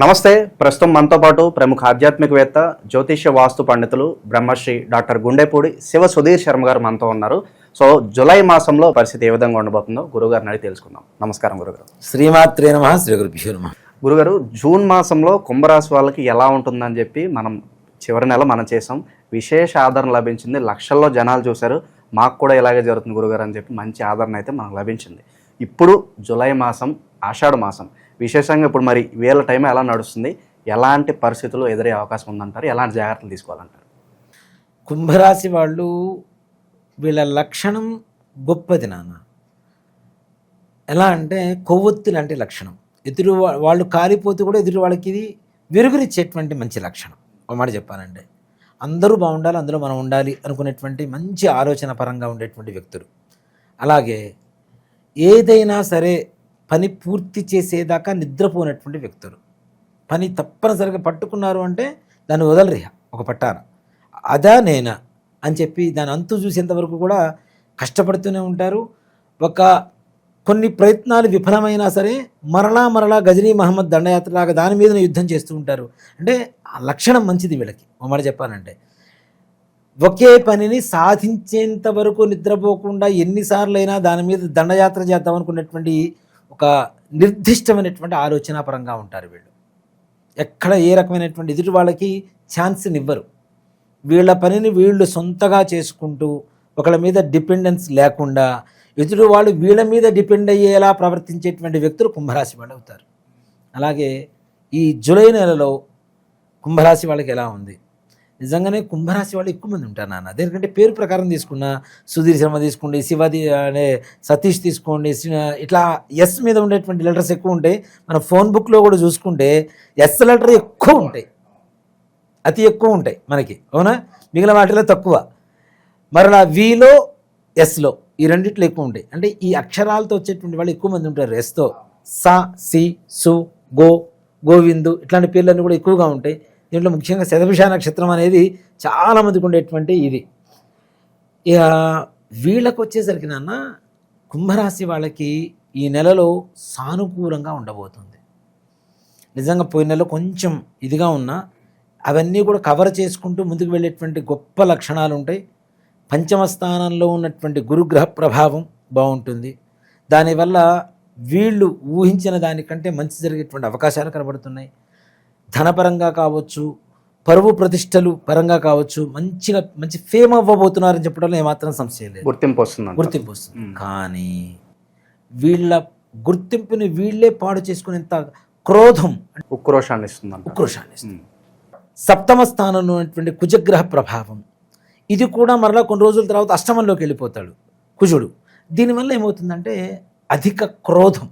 నమస్తే. ప్రస్తుతం మనతో పాటు ప్రముఖ ఆధ్యాత్మికవేత్త జ్యోతిష్య వాస్తు పండితులు బ్రహ్మశ్రీ డాక్టర్ గుండెపూడి శివ సుధీర్ శర్మ గారు మనతో ఉన్నారు. సో జూలై మాసంలో పరిస్థితి ఏ విధంగా ఉండబోతుందో గురుగారిని అడిగి తెలుసుకుందాం. నమస్కారం గురుగారు. శ్రీమాత్రే నమ శ్రీ గురుభ్యో నమ. గురుగారు జూన్ మాసంలో కుంభరాశి వాళ్ళకి ఎలా ఉంటుందని చెప్పి మనం చివరి నెల మనం చేసాం. విశేష ఆదరణ లభించింది. లక్షల్లో జనాలు చూశారు. మాకు కూడా ఇలాగే జరుగుతుంది గురుగారు అని చెప్పి మంచి ఆదరణ అయితే మనకు లభించింది. ఇప్పుడు జూలై మాసం ఆషాఢ మాసం. విశేషంగా ఇప్పుడు మరి వీళ్ళ టైం ఎలా నడుస్తుంది? ఎలాంటి పరిస్థితులు ఎదురే అవకాశం ఉందంటారు? ఎలాంటి జాగ్రత్తలు తీసుకోవాలంటారు? కుంభరాశి వాళ్ళు వీళ్ళ లక్షణం గొప్పది నాన్న. ఎలా అంటే కొవ్వొత్తి లాంటి లక్షణం. ఎదురు వాళ్ళు కాలిపోతే కూడా ఎదురు వాళ్ళకి ఇది వెరుగునిచ్చేటువంటి మంచి లక్షణం. ఒక మాట చెప్పాలంటే. అందరూ బాగుండాలి అందులో మనం ఉండాలి అనుకునేటువంటి మంచి ఆలోచన పరంగా ఉండేటువంటి వ్యక్తులు. అలాగే ఏదైనా సరే పని పూర్తి చేసేదాకా నిద్రపోనటువంటి వ్యక్తులు. పని తప్పనిసరిగా పట్టుకున్నారు అంటే దాన్ని వదలరిహ ఒక పట్టాన. అదా నేనా అని చెప్పి దాని అంతు చూసేంతవరకు కూడా కష్టపడుతూనే ఉంటారు. ఒక కొన్ని ప్రయత్నాలు విఫలమైనా సరే మరలా మరలా గజనీ మహమ్మద్ దండయాత్రలాగా దాని మీదనే యుద్ధం చేస్తూ ఉంటారు. అంటే ఆ లక్షణం మంచిది వీళ్ళకి ఒక మాట చెప్పాలంటే. ఒకే పనిని సాధించేంత వరకు నిద్రపోకుండా ఎన్నిసార్లైనా దాని మీద దండయాత్ర చేద్దాం అనుకున్నటువంటి ఒక నిర్దిష్టమైనటువంటి ఆలోచనాపరంగా ఉంటారు వీళ్ళు. ఎక్కడ ఏ రకమైనటువంటి ఎదుటి వాళ్ళకి ఛాన్స్ని ఇవ్వరు. వీళ్ళ పనిని వీళ్ళు సొంతగా చేసుకుంటూ ఒకళ్ళ మీద డిపెండెన్స్ లేకుండా ఎదుటి వాళ్ళు వీళ్ళ మీద డిపెండ్ అయ్యేలా ప్రవర్తించేటువంటి వ్యక్తులు కుంభరాశి వాళ్ళు అవుతారు. అలాగే ఈ జూలై నెలలో కుంభరాశి వాళ్ళకి ఎలా ఉంది? నిజంగానే కుంభరాశి వాళ్ళు ఎక్కువ మంది ఉంటారు నాన్న. దేనికంటే పేరు ప్రకారం తీసుకున్న సుధీర్ శర్మ తీసుకోండి శివాది అనే సతీష్ తీసుకోండి ఇట్లా ఎస్ మీద ఉండేటువంటి లెటర్స్ ఎక్కువ ఉంటాయి. మన ఫోన్ బుక్లో కూడా చూసుకుంటే ఎస్ లెటర్ ఎక్కువ ఉంటాయి. అతి ఎక్కువ ఉంటాయి మనకి. అవునా? మిగిలిన వాటిలో తక్కువ. మరలా వీలో ఎస్లో ఈ రెండిట్లో ఎక్కువ ఉంటాయి. అంటే ఈ అక్షరాలతో వచ్చేటువంటి వాళ్ళు ఎక్కువ మంది ఉంటారు. ఎస్తో సా సి సు గో గోవిందు ఇట్లాంటి పేర్లన్నీ కూడా ఎక్కువగా ఉంటాయి. దీంట్లో ముఖ్యంగా శతభిష నక్షత్రం అనేది చాలామందికి ఉండేటువంటి ఇది. ఇక వీళ్ళకు వచ్చేసరికి నాన్న కుంభరాశి వాళ్ళకి ఈ నెలలో సానుకూలంగా ఉండబోతుంది. నిజంగా పోయిన నెలలో కొంచెం ఇదిగా ఉన్నా అవన్నీ కూడా కవర్ చేసుకుంటూ ముందుకు వెళ్ళేటువంటి గొప్ప లక్షణాలు ఉంటాయి. పంచమ స్థానంలో ఉన్నటువంటి గురుగ్రహ ప్రభావం బాగుంటుంది. దానివల్ల వీళ్ళు ఊహించిన దానికంటే మంచి జరిగేటువంటి అవకాశాలు కనబడుతున్నాయి. ధనపరంగా కావచ్చు పరువు ప్రతిష్టలు పరంగా కావచ్చు మంచిగా మంచి ఫేమ్ అవ్వబోతున్నారని చెప్పడంలో ఏమాత్రం సంశయం లేదు. గుర్తింపు వస్తుంది గుర్తింపు వస్తుంది. కానీ వీళ్ళ గుర్తింపుని వీళ్ళే పాడు చేసుకునేంత క్రోధం ఉక్రోషాన్ని ఇస్తుందంట ఉక్రోషాన్ని ఇస్తుంది. సప్తమ స్థానంలో ఉన్నటువంటి కుజగ్రహ ప్రభావం. ఇది కూడా మరలా కొన్ని రోజుల తర్వాత అష్టమంలోకి వెళ్ళిపోతాడు కుజుడు. దీనివల్ల ఏమవుతుందంటే అధిక క్రోధం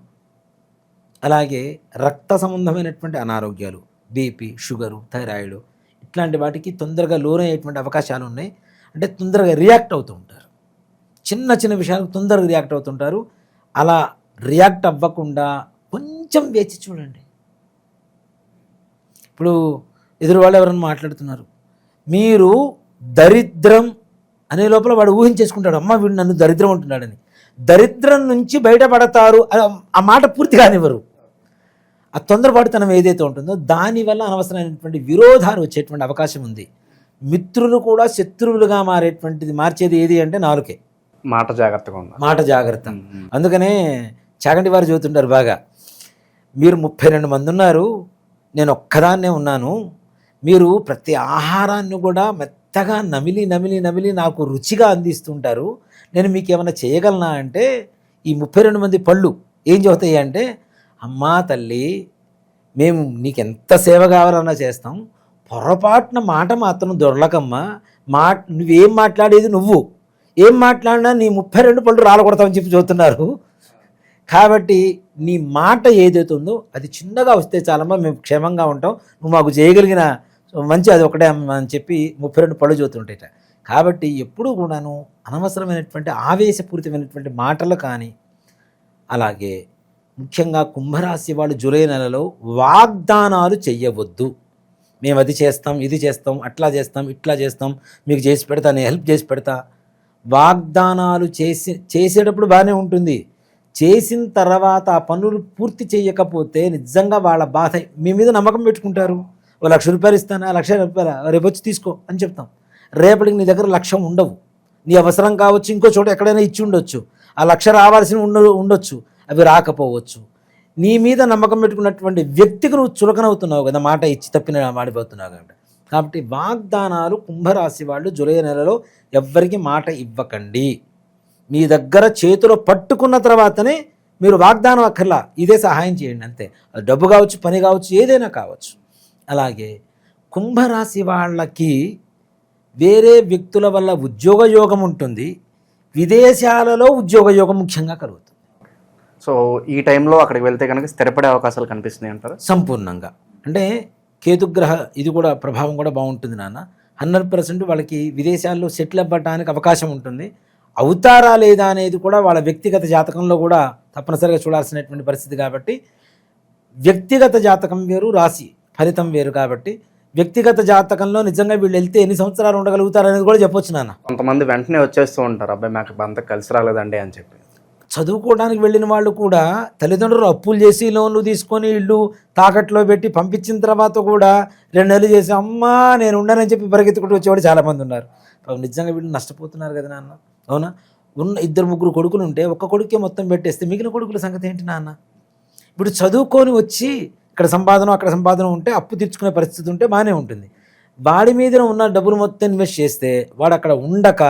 అలాగే రక్త సంబంధమైనటువంటి అనారోగ్యాలు బీపీ షుగరు థైరాయిడ్ ఇట్లాంటి వాటికి తొందరగా లోనయ్యేటువంటి అవకాశాలు ఉన్నాయి. అంటే తొందరగా రియాక్ట్ అవుతూ ఉంటారు. చిన్న చిన్న విషయాలకు తొందరగా రియాక్ట్ అవుతుంటారు అలా రియాక్ట్ అవ్వకుండా కొంచెం వేచి చూడండి. ఇప్పుడు ఎదురు వాళ్ళు ఎవరైనా మాట్లాడుతున్నారు. మీరు దరిద్రం అనే లోపల వాడు ఊహించేసుకుంటాడు. అమ్మ వీడు నన్ను దరిద్రం ఉంటున్నాడని దరిద్రం నుంచి బయటపడతారు ఆ మాట పూర్తి కానివ్వరు. ఆ తొందరపాటుతనం ఏదైతే ఉంటుందో దానివల్ల అనవసరమైనటువంటి విరోధాలు వచ్చేటువంటి అవకాశం ఉంది. మిత్రులు కూడా శత్రువులుగా మారేటువంటిది మార్చేది ఏది అంటే నాలుకే. మాట జాగ్రత్తగా ఉందా మాట జాగ్రత్త. అందుకనే చాగంటి వారు చదువుతుంటారు బాగా మీరు ముప్పై రెండు మంది ఉన్నారు నేను ఒక్కదాన్నే ఉన్నాను మీరు ప్రతి ఆహారాన్ని కూడా మెత్తగా నమిలి నమిలి నమిలి నాకు రుచిగా అందిస్తుంటారు నేను మీకు ఏమైనా చేయగలనా? అంటే ఈ ముప్పై రెండు మంది పళ్ళు ఏం చెబుతాయి? అంటే అమ్మా తల్లి మేము నీకు ఎంత సేవ కావాలన్నా చేస్తాం. పొరపాటున మాట మాత్రం దొరలకమ్మా. మా నువ్వేం మాట్లాడేది నువ్వు. ఏం మాట్లాడినా నీ ముప్పై రెండు పళ్ళు రాలకూడతామని చెప్పి చూస్తున్నారు. కాబట్టి నీ మాట ఏదైతే ఉందో అది చిన్నగా వస్తే చాలమ్మా మేము క్షేమంగా ఉంటాం. నువ్వు మాకు చేయగలిగిన మంచి అది ఒకటే అమ్మ అని చెప్పి ముప్పై రెండు పళ్ళు చూస్తుంటాయట. కాబట్టి ఎప్పుడూ కూడాను అనవసరమైనటువంటి ఆవేశపూరితమైనటువంటి మాటలు కానీ అలాగే ముఖ్యంగా కుంభరాశి వాళ్ళు జూలై నెలలో వాగ్దానాలు చెయ్యవద్దు. మేము అది చేస్తాం ఇది చేస్తాం అట్లా చేస్తాం ఇట్లా చేస్తాం మీకు చేసి పెడతా నేను హెల్ప్ చేసి పెడతా. వాగ్దానాలు చేసి చేసేటప్పుడు బాగానే ఉంటుంది. చేసిన తర్వాత ఆ పనులు పూర్తి చేయకపోతే నిజంగా వాళ్ళ బాధ మీ మీద నమ్మకం పెట్టుకుంటారు. ఓ లక్ష రూపాయలు ఇస్తానా లక్ష రూపాయలు రేపు వచ్చి తీసుకో అని చెప్తాం. రేపటికి నీ దగ్గర లక్ష్యం ఉండవు. నీ అవసరం కావచ్చు ఇంకో చోట ఎక్కడైనా ఇచ్చి ఉండొచ్చు. ఆ లక్ష రావాల్సిన ఉండ ఉండొచ్చు. అవి రాకపోవచ్చు. నీ మీద నమ్మకం పెట్టుకున్నటువంటి వ్యక్తికి నువ్వు చులకనవుతున్నావు కదా మాట ఇచ్చి తప్పిన మాడిపోతున్నావు కాబట్టి కాబట్టి వాగ్దానాలు కుంభరాశి వాళ్ళు జులై నెలలో ఎవ్వరికి మాట ఇవ్వకండి. మీ దగ్గర చేతిలో పట్టుకున్న తర్వాతనే మీరు వాగ్దానం అక్కర్లా. ఇదే సహాయం చేయండి అంతే. అది డబ్బు కావచ్చు పని కావచ్చు ఏదైనా కావచ్చు. అలాగే కుంభరాశి వాళ్ళకి వేరే వ్యక్తుల వల్ల ఉద్యోగ యోగం ఉంటుంది. విదేశాలలో ఉద్యోగ యోగం ముఖ్యంగా కలుగుతుంది. సో ఈ టైంలో అక్కడికి వెళ్తే కనుక స్థిరపడే అవకాశాలు కనిపిస్తున్నాయి అంటారు? సంపూర్ణంగా. అంటే కేతుగ్రహ ఇది కూడా ప్రభావం కూడా బాగుంటుంది నాన్న. హండ్రెడ్ పర్సెంట్ వాళ్ళకి విదేశాల్లో సెటిల్ అవ్వడానికి అవకాశం ఉంటుంది. అవుతారా లేదా అనేది కూడా వాళ్ళ వ్యక్తిగత జాతకంలో కూడా తప్పనిసరిగా చూడాల్సినటువంటి పరిస్థితి కాబట్టి వ్యక్తిగత జాతకం వేరు రాశి ఫలితం వేరు కాబట్టి వ్యక్తిగత జాతకంలో నిజంగా వీళ్ళు వెళ్తే ఎన్ని సంవత్సరాలు ఉండగలుగుతారు అనేది కూడా చెప్పొచ్చు నాన్న. కొంతమంది వెంటనే వచ్చేస్తూ ఉంటారు అబ్బాయి మాకు అంత కలిసి రాలేదండి అని చెప్పి. చదువుకోవడానికి వెళ్ళిన వాళ్ళు కూడా తల్లిదండ్రులు అప్పులు చేసి లోన్లు తీసుకొని ఇల్లు తాకట్లో పెట్టి పంపించిన తర్వాత కూడా రెండు నెలలు చేసి అమ్మా నేను ఉండనని చెప్పి పరిగెత్తుకుంటూ వచ్చేవాడు చాలామంది ఉన్నారు. నిజంగా వీళ్ళు నష్టపోతున్నారు కదా నాన్న. అవునా? ఉన్న ఇద్దరు ముగ్గురు కొడుకులు ఉంటే ఒక్క కొడుకే మొత్తం పెట్టేస్తే మిగిలిన కొడుకుల సంగతి ఏంటి నాన్న? ఇప్పుడు చదువుకొని వచ్చి ఇక్కడ సంపాదన అక్కడ సంపాదన ఉంటే అప్పు తీర్చుకునే పరిస్థితి ఉంటే బాగానే ఉంటుంది. వాడి మీద ఉన్న డబ్బులు మొత్తం ఇన్వెస్ట్ చేస్తే వాడు అక్కడ ఉండక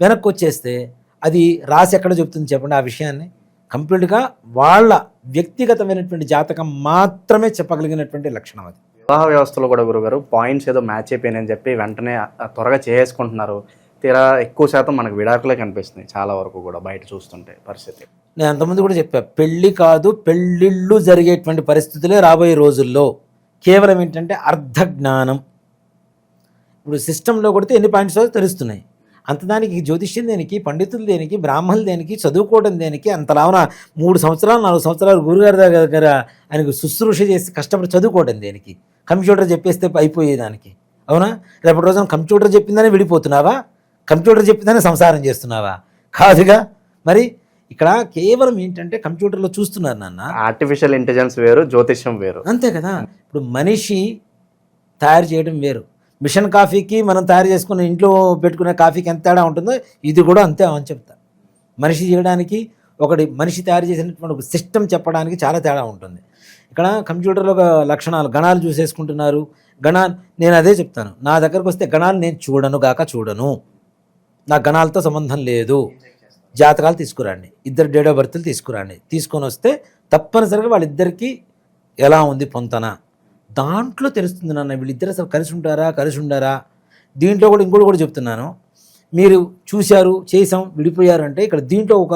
వెనక్కి వచ్చేస్తే అది రాసి ఎక్కడ చెప్తుంది చెప్పండి ఆ విషయాన్ని? కంప్లీట్గా వాళ్ళ వ్యక్తిగతమైనటువంటి జాతకం మాత్రమే చెప్పగలిగినటువంటి లక్షణం అది. వివాహ వ్యవస్థలో కూడా గురుగారు పాయింట్స్ ఏదో మ్యాచ్ అయిపోయినాయని చెప్పి వెంటనే త్వరగా చేసుకుంటున్నారు తీరా ఎక్కువ శాతం మనకు విడాకులే కనిపిస్తున్నాయి చాలా వరకు కూడా బయట చూస్తుంటే పరిస్థితి. నేను అంతమంది కూడా చెప్పా పెళ్ళి కాదు పెళ్ళిళ్ళు జరిగేటువంటి పరిస్థితులే రాబోయే రోజుల్లో కేవలం ఏంటంటే అర్ధ జ్ఞానం ఇప్పుడు సిస్టంలో కొడితే ఎన్ని పాయింట్స్ తెలుస్తున్నాయి. అంత దానికి జ్యోతిష్యం దేనికి పండితులు దేనికి బ్రాహ్మణులు దేనికి చదువుకోవడం దేనికి అంతలావున మూడు సంవత్సరాలు నాలుగు సంవత్సరాలు గురుగారి దగ్గర ఆయనకు శుశ్రూష చేసి కష్టపడి చదువుకోవడం దేనికి. కంప్యూటర్ చెప్పేస్తే అయిపోయేదానికి. అవునా? రేపటి రోజున కంప్యూటర్ చెప్పిందనే విడిపోతున్నావా? కంప్యూటర్ చెప్పిందనే సంసారం చేస్తున్నావా? కాదుగా? మరి ఇక్కడ కేవలం ఏంటంటే కంప్యూటర్లో చూస్తున్నారు నాన్న. ఆర్టిఫిషియల్ ఇంటెలిజెన్స్ వేరు జ్యోతిష్యం వేరు. అంతే కదా? ఇప్పుడు మనిషి తయారు చేయడం వేరు. మిషన్ కాఫీకి మనం తయారు చేసుకున్న ఇంట్లో పెట్టుకునే కాఫీకి ఎంత తేడా ఉంటుందో ఇది కూడా అంతే అని చెప్తా. మనిషి చేయడానికి ఒకటి మనిషి తయారు చేసినటువంటి ఒక సిస్టమ్ చెప్పడానికి చాలా తేడా ఉంటుంది. ఇక్కడ కంప్యూటర్లో ఒక లక్షణాలు గణాలు చూసేసుకుంటున్నారు. గణాలు నేను అదే చెప్తాను. నా దగ్గరకు వస్తే గణాలు నేను చూడను గాక చూడను. నా గణాలతో సంబంధం లేదు. జాతకాలు తీసుకురండి. ఇద్దరు డేట్ ఆఫ్ బర్త్లు తీసుకురండి. తీసుకొని వస్తే తప్పనిసరిగా వాళ్ళిద్దరికీ ఎలా ఉంది పొంతన? దాంట్లో తెలుస్తుంది నాన్న వీళ్ళిద్దరు అసలు కలిసి ఉంటారా కలిసి ఉండారా? దీంట్లో కూడా ఇంకోటి కూడా చెప్తున్నాను. మీరు చూశారు చేసాం విడిపోయారు అంటే ఇక్కడ దీంట్లో ఒక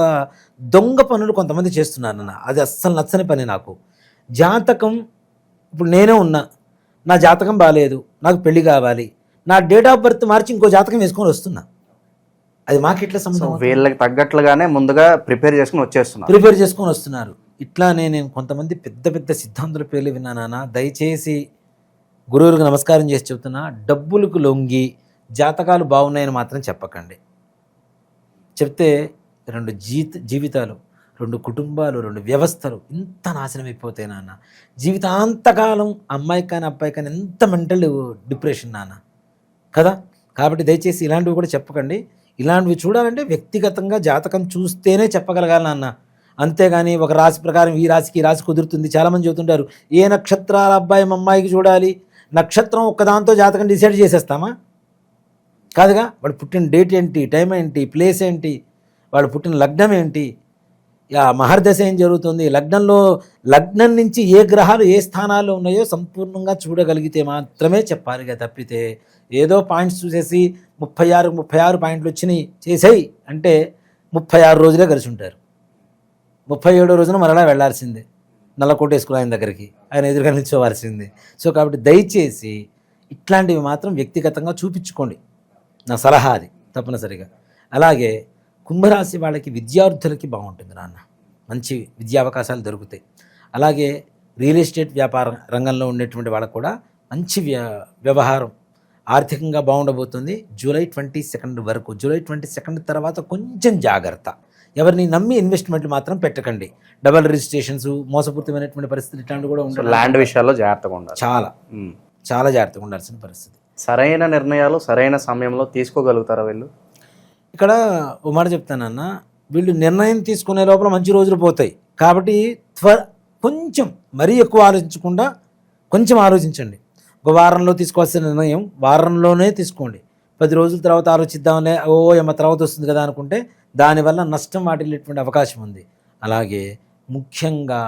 దొంగ పనులు కొంతమంది చేస్తున్నారు నాన్న. అది అస్సలు నచ్చని పని నాకు. జాతకం ఇప్పుడు నేనే ఉన్నా. నా జాతకం బాగాలేదు నాకు పెళ్ళి కావాలి. నా డేట్ ఆఫ్ బర్త్ మార్చి ఇంకో జాతకం వేసుకొని వస్తున్నా. అది సో సంబంధం? వీళ్ళకి తగ్గట్లుగానే ముందుగా ప్రిపేర్ చేసుకుని వచ్చేస్తున్నారు. ప్రిపేర్ చేసుకొని వస్తున్నారు. ఇట్లానే నేను కొంతమంది పెద్ద పెద్ద సిద్ధాంతుల పేర్లు విన్నానా దయచేసి గురువులకు నమస్కారం చేసి చెబుతున్నా డబ్బులకు లొంగి జాతకాలు బాగున్నాయని మాత్రం చెప్పకండి. చెప్తే రెండు జీత జీవితాలు రెండు కుటుంబాలు రెండు వ్యవస్థలు ఇంత నాశనం అయిపోతాయి నాన్న జీవితాంతకాలం అమ్మాయి కానీ అబ్బాయి కానీ ఎంత మెంటల్ డిప్రెషన్ నాన్న కదా? కాబట్టి దయచేసి ఇలాంటివి కూడా చెప్పకండి. ఇలాంటివి చూడాలంటే వ్యక్తిగతంగా జాతకం చూస్తేనే చెప్పగలగాలి నాన్న. అంతేగాని ఒక రాశి ప్రకారం ఈ రాశికి ఈ రాశి కుదురుతుంది. చాలామంది చెబుతుంటారు ఏ నక్షత్రాల అబ్బాయి మా అమ్మాయికి చూడాలి? నక్షత్రం ఒక్కదాంతో జాతకం డిసైడ్ చేసేస్తామా? కాదుగా? వాడు పుట్టిన డేట్ ఏంటి? టైం ఏంటి? ప్లేస్ ఏంటి? వాడు పుట్టిన లగ్నం ఏంటి? యా మహర్దశ ఏం జరుగుతుంది? లగ్నంలో లగ్నం నుంచి ఏ గ్రహాలు ఏ స్థానాల్లో ఉన్నాయో సంపూర్ణంగా చూడగలిగితే మాత్రమే చెప్పాలిగా తప్పితే ఏదో పాయింట్స్ చూసేసి ముప్పై ఆరు ముప్పై ఆరు పాయింట్లు వచ్చినాయి చేసేయి అంటే ముప్పై ఆరు రోజులే కలిసి ఉంటారు. ముప్పై ఏడో రోజున మరలా వెళ్ళాల్సిందే నల్లకోటేశ్వర ఆయన దగ్గరికి. ఆయన ఎదురుగా నిల్చోవాల్సిందే. సో కాబట్టి దయచేసి ఇట్లాంటివి మాత్రం వ్యక్తిగతంగా చూపించుకోండి. నా సలహా అది తప్పనిసరిగా. అలాగే కుంభరాశి వాళ్ళకి విద్యార్థులకి బాగుంటుంది నాన్న. మంచి విద్యా అవకాశాలు దొరుకుతాయి. అలాగే రియల్ ఎస్టేట్ వ్యాపార రంగంలో ఉండేటువంటి వాళ్ళకు కూడా మంచి వ్య వ్యవహారం ఆర్థికంగా బాగుండబోతుంది. జూలై ట్వంటీ సెకండ్ వరకు జూలై ట్వంటీ సెకండ్ తర్వాత కొంచెం జాగ్రత్త. ఎవరిని నమ్మి ఇన్వెస్ట్మెంట్లు మాత్రం పెట్టకండి. డబల్ రిజిస్ట్రేషన్స్ మోసపూరితమైనటువంటి పరిస్థితులు ఇట్లాంటివి కూడా ఉండాలి. ల్యాండ్ విషయాల్లో జాగ్రత్తగా ఉండాలి. చాలా. ఉమ్. చాలా జాగ్రత్తగా ఉండాల్సిన పరిస్థితి. సరైన నిర్ణయాలు సరైన సమయంలో తీసుకోగలుగుతారా వీళ్ళు? ఇక్కడ ఓ మాట చెప్తానన్న వీళ్ళు నిర్ణయం తీసుకునే లోపల మంచి రోజులు పోతాయి. కాబట్టి త్వర కొంచెం మరీ ఎక్కువ ఆలోచించకుండా కొంచెం ఆలోచించండి. ఒక వారంలో తీసుకోవాల్సిన నిర్ణయం వారంలోనే తీసుకోండి. పది రోజుల తర్వాత ఆలోచిద్దాంలే ఓ ఏమ తర్వాత వస్తుంది కదా అనుకుంటే దానివల్ల నష్టం వాటిల్లేటువంటి అవకాశం ఉంది. అలాగే ముఖ్యంగా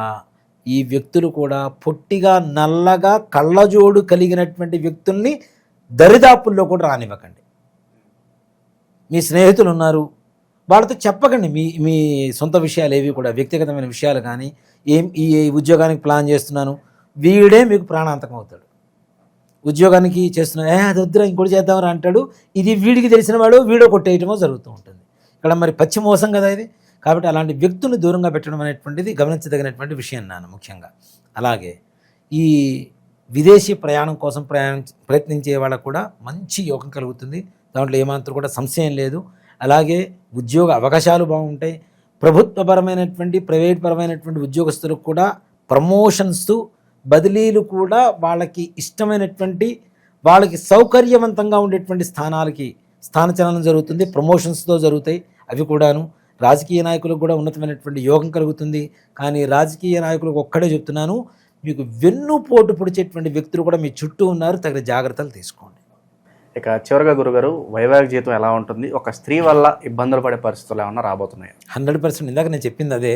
ఈ వ్యక్తులు కూడా పొట్టిగా నల్లగా కళ్ళజోడు కలిగినటువంటి వ్యక్తుల్ని దరిదాపుల్లో కూడా రానివ్వకండి. మీ స్నేహితులు ఉన్నారు. వాళ్ళతో చెప్పకండి. మీ మీ సొంత విషయాలు ఏవి కూడా వ్యక్తిగతమైన విషయాలు కానీ ఏం ఈ ఉద్యోగానికి ప్లాన్ చేస్తున్నాను వీడే మీకు ప్రాణాంతకం అవుతాడు. ఉద్యోగానికి చేస్తున్నా ఏ అది వద్దురా ఇంకోటి చేద్దామని అంటాడు. ఇది వీడికి తెలిసిన వాడు వీడియో కొట్టేయటమో జరుగుతూ ఉంటుంది. ఇక్కడ మరి పచ్చి మోసం కదా ఇది? కాబట్టి అలాంటి వ్యక్తుల్ని దూరంగా పెట్టడం అనేటువంటిది గమనించదగినటువంటి విషయం నాన్న ముఖ్యంగా. అలాగే ఈ విదేశీ ప్రయాణం కోసం ప్రయాణం ప్రయత్నించే వాళ్ళకు కూడా మంచి యోగం కలుగుతుంది. దాంట్లో ఏమాత్రం కూడా సంశయం లేదు. అలాగే ఉద్యోగ అవకాశాలు బాగుంటాయి. ప్రభుత్వపరమైనటువంటి ప్రైవేట్ పరమైనటువంటి ఉద్యోగస్తులకు కూడా ప్రమోషన్స్ బదిలీలు కూడా వాళ్ళకి ఇష్టమైనటువంటి వాళ్ళకి సౌకర్యవంతంగా ఉండేటువంటి స్థానాలకి స్థానచలనం జరుగుతుంది. ప్రమోషన్స్తో జరుగుతాయి. అవి కూడాను రాజకీయ నాయకులకు కూడా ఉన్నతమైనటువంటి యోగం కలుగుతుంది. కానీ రాజకీయ నాయకులకు ఒక్కడే చెప్తున్నాను మీకు వెన్నుపోటు పొడిచేటువంటి వ్యక్తులు కూడా మీ చుట్టూ ఉన్నారు తగిన జాగ్రత్తలు తీసుకోండి. ఇక చివరిగా గురుగారు వైవాహిక జీవితం ఎలా ఉంటుంది? ఒక స్త్రీ వల్ల ఇబ్బందులు పడే పరిస్థితులు ఏమన్నా రాబోతున్నాయి? Hundred percent. ఇందాక నేను చెప్పింది అదే.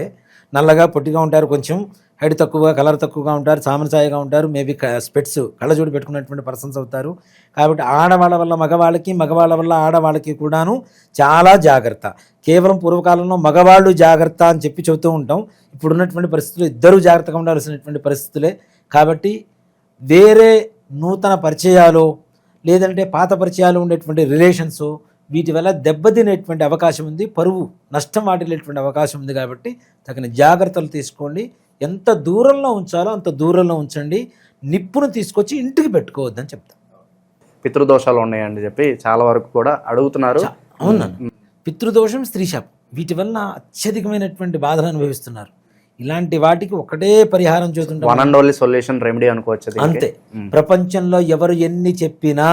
నల్లగా పొట్టిగా ఉంటారు కొంచెం హైట్ తక్కువగా కలర్ తక్కువగా ఉంటారు సామనసాయిగా ఉంటారు. మేబీ స్పెట్స్ కళ్ళజోడు పెట్టుకున్నటువంటి పర్సన్స్ అవుతారు. కాబట్టి ఆడవాళ్ళ వల్ల మగవాళ్ళకి మగవాళ్ళ వల్ల ఆడవాళ్ళకి కూడాను చాలా జాగ్రత్త. కేవలం పూర్వకాలంలో మగవాళ్ళు జాగ్రత్త అని చెప్పి చెబుతూ ఉంటాం. ఇప్పుడున్నటువంటి పరిస్థితులు ఇద్దరూ జాగ్రత్తగా ఉండాల్సినటువంటి పరిస్థితులే. కాబట్టి వేరే నూతన పరిచయాలు లేదంటే పాత పరిచయాలు ఉండేటువంటి రిలేషన్స్ వీటి వల్ల దెబ్బతినేటువంటి అవకాశం ఉంది. పరువు నష్టం వాటిల్లేటువంటి అవకాశం ఉంది కాబట్టి తగిన జాగ్రత్తలు తీసుకోండి. ఎంత దూరంలో ఉంచాలో అంత దూరంలో ఉంచండి. నిప్పును తీసుకొచ్చి ఇంటికి పెట్టుకోవద్దని చెప్తాను పితృదోషాలు ఉన్నాయని చెప్పి చాలా వరకు కూడా అడుగుతున్నారు. అవునా పితృదోషం స్త్రీ శాపం. వీటి వల్ల అత్యధికమైనటువంటి బాధలు అనుభవిస్తున్నారు. ఇలాంటి వాటికి ఒకటే పరిహారం చూస్తుంటాం one and only solution remedy అనుకోవచ్చు. అంతే. ప్రపంచంలో ఎవరు ఎన్ని చెప్పినా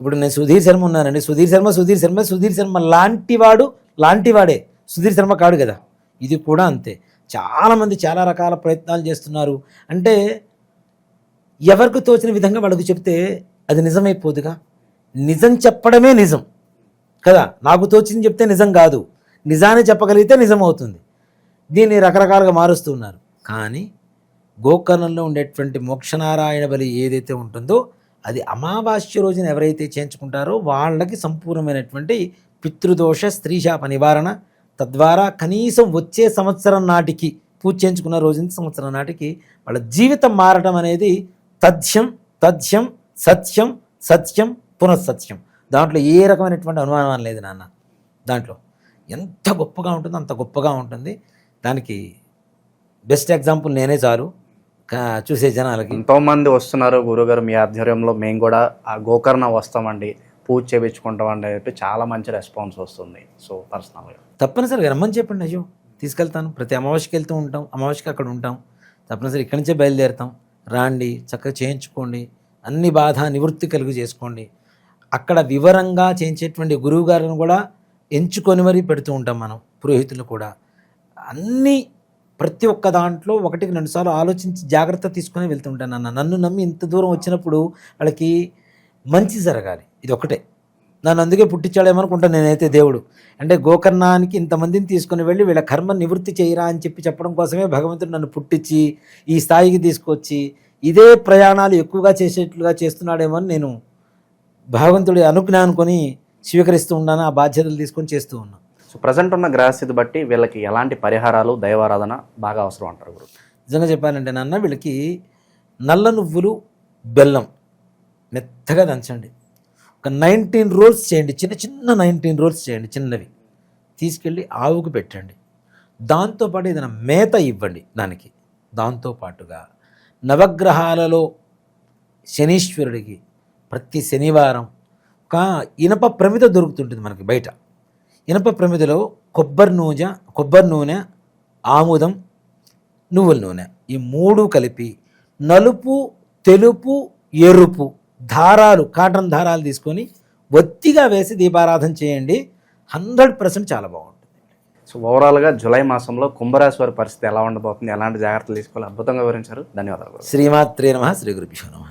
ఇప్పుడు నేను సుధీర్ శర్మ ఉన్నానండి. సుధీర్ శర్మ సుధీర్ శర్మ సుధీర్ శర్మ లాంటివాడు లాంటివాడే సుధీర్ శర్మ కాడు కదా. ఇది కూడా అంతే. చాలామంది చాలా రకాల ప్రయత్నాలు చేస్తున్నారు. అంటే ఎవరికి తోచిన విధంగా వాళ్ళకు చెప్తే అది నిజమైపోదుగా? నిజం చెప్పడమే నిజం. కదా? నాకు తోచింది చెప్తే నిజం కాదు. నిజాన్ని చెప్పగలిగితే నిజం అవుతుంది దీన్ని రకరకాలుగా మారుస్తూ ఉన్నారు. కానీ గోకర్ణంలో ఉండేటువంటి మోక్షనారాయణ బలి ఏదైతే ఉంటుందో అది అమావాస్య రోజున ఎవరైతే చేయించుకుంటారో వాళ్ళకి సంపూర్ణమైనటువంటి పితృదోష స్త్రీశాప నివారణ తద్వారా కనీసం వచ్చే సంవత్సరం నాటికి పూజ చేయించుకున్న రోజు నుంచి సంవత్సరం నాటికి వాళ్ళ జీవితం మారడం అనేది తథ్యం తథ్యం సత్యం సత్యం పునఃసత్యం. దాంట్లో ఏ రకమైనటువంటి అనుమానం లేదు నాన్న. దాంట్లో ఎంత గొప్పగా ఉంటుందో అంత గొప్పగా ఉంటుంది. దానికి బెస్ట్ ఎగ్జాంపుల్ నేనే చాలు. చూసే జనాలకి. ఎంతోమంది వస్తున్నారు గురుగారు మీ ఆధ్వర్యంలో. మేము కూడా ఆ గోకర్ణ వస్తామండి. పూజ చేయించుకుంటామండి అని చెప్పి చాలా మంచి రెస్పాన్స్ వస్తుంది. సో పర్సనల్గా. తప్పనిసరిగా రమ్మని చెప్పండి అయ్యో. తీసుకెళ్తాను. ప్రతి అమావాస్యకి వెళ్తూ ఉంటాం. అమావాస్యకి అక్కడ ఉంటాం. తప్పనిసరి ఇక్కడి నుంచే బయలుదేరుతాం. రాండి చక్కగా చేయించుకోండి. అన్ని బాధ నివృత్తి కలుగు చేసుకోండి. అక్కడ వివరంగా చేయించేటువంటి గురువు గారిని కూడా ఎంచుకొని మరీ పెడుతూ ఉంటాం మనం పురోహితులు కూడా. అన్నీ ప్రతి ఒక్క దాంట్లో ఒకటికి రెండుసార్లు ఆలోచించి జాగ్రత్త తీసుకొని వెళ్తుంటాను అన్న నన్ను నమ్మి ఇంత దూరం వచ్చినప్పుడు వాళ్ళకి మంచి జరగాలి. ఇది ఒకటే. నన్ను అందుకే పుట్టించాడేమనుకుంటాను నేనైతే దేవుడు. అంటే గోకర్ణానికి ఇంతమందిని తీసుకుని వెళ్ళి వీళ్ళ కర్మ నివృత్తి చేయరా అని చెప్పి చెప్పడం కోసమే భగవంతుడు నన్ను పుట్టించి ఈ స్థాయికి తీసుకొచ్చి ఇదే ప్రయాణాలు ఎక్కువగా చేసేట్లుగా చేస్తున్నాడేమో అని నేను భగవంతుడి అనుజ్ఞ అనుకొని స్వీకరిస్తూ ఉన్నాను ఆ బాధ్యతలు తీసుకొని చేస్తూ ఉన్నాను. సో ప్రజెంట్ ఉన్న గ్రహస్థితి బట్టి వీళ్ళకి ఎలాంటి పరిహారాలు దైవారాధన బాగా అవసరం అంటారు గురు. నిజంగా చెప్పాలంటే నాన్న వీళ్ళకి నల్ల నువ్వులు బెల్లం మెత్తగా దంచండి. ఒక నైన్టీన్ రోల్స్ చేయండి చిన్న చిన్న నైన్టీన్ రోల్స్ చేయండి చిన్నవి. తీసుకెళ్ళి ఆవుకు పెట్టండి. దాంతోపాటు ఏదైనా మేత ఇవ్వండి దానికి. దాంతోపాటుగా నవగ్రహాలలో శనీశ్వరుడికి ప్రతి శనివారం ఒక ఇనప ప్రమిద దొరుకుతుంటుంది మనకి బయట. ఇనప ప్రమిదలో కొబ్బరి నూనె కొబ్బరి నూనె ఆముదం నువ్వుల నూనె. ఈ మూడు కలిపి నలుపు తెలుపు ఎరుపు దారాలు కాటన్ దారాలు తీసుకొని ఒత్తిగా వేసి దీపారాధన చేయండి. హండ్రెడ్ పర్సెంట్ చాలా బాగుంటుంది. సో ఓవరాల్గా జూలై మాసంలో కుంభరాశి వారి పరిస్థితి ఎలా ఉండబోతుంది? ఎలాంటి జాగ్రత్తలు తీసుకోవాలి? అద్భుతంగా వివరించారు. ధన్యవాదాలు. శ్రీమాత్రే నమ శ్రీ గురుభ్యో నమ.